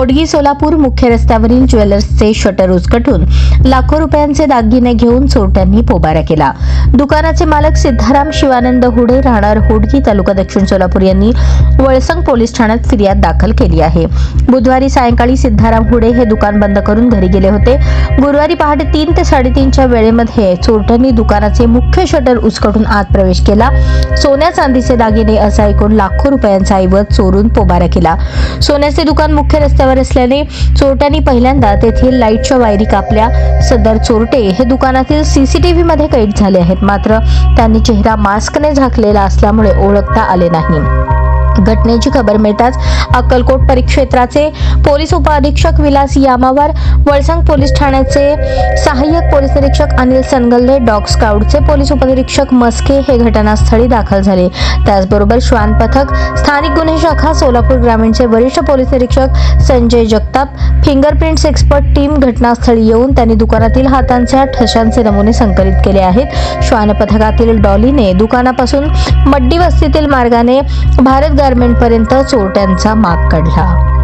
होडगी सोलापूर मुख्य रस्त्यावरील ज्वेलर्सचे शटर उचकटून लाखो रुपयांचे दागिने घेऊन चोरट्यांनी पोबारा केला. दुकानाचे मालक सिद्धाराम शिवानंद हुडे राहणार होडगी तालुका दक्षिण सोलापूर यांनी वळसंग पोलीस ठाण्यात फिर्याद दाखल केली आहे. बुधवारी सायंकाळी सिद्धाराम हुडे हे दुकान बंद करून घरी गेले होते. गुरुवारी पहाटे तीन ते साडेतीनच्या वेळेमध्ये चोरट्यांनी दुकानाचे मुख्य शटर उचकटून आत प्रवेश केला. सोन्या चांदीचे दागिने असा एकूण लाखो रुपयांचा ऐवज चोरून पोबारा केला. सोन्याचे दुकान मुख्य रस्त्यावर असल्याने चोरट्यांनी पहिल्यांदा तेथील लाईटच्या वायरी कापल्या. सदर चोरटे हे दुकानातील सीसीटीव्ही मध्ये कैद झाले आहेत. मात्र त्यांनी चेहरा मास्कने झाकलेला असल्यामुळे ओळखता आले नाही. घटनेची खबर मिळताच अक्कलकोट परिक्षेत्राचे पोलीस उपअधीक्षक विलास यामावार वळसंग पोलीस ठाण्याचे सहाय्यक पोलीस निरीक्षक अनिल सनगल्ले डॉग स्काउटचे पोलीस उपनिरीक्षक मस्के हे घटनास्थळी दाखल झाले. त्याचबरोबर श्वान पथक स्थानिक गुन्हे शाखा सोलापूर ग्रामीणचे वरिष्ठ पोलीस निरीक्षक Sanjay Jagtap fingerprints expert team घटनास्थळी येऊन त्यांनी दुकानातील हातांच्या ठशांचे नमुने संकलित केले आहेत. श्वान पथकातील डॉलीने दुकानापासून मड्डी वस्तीतील मार्गाने भारत गारमेंटपर्यंत चोरट्यांचा माग काढला.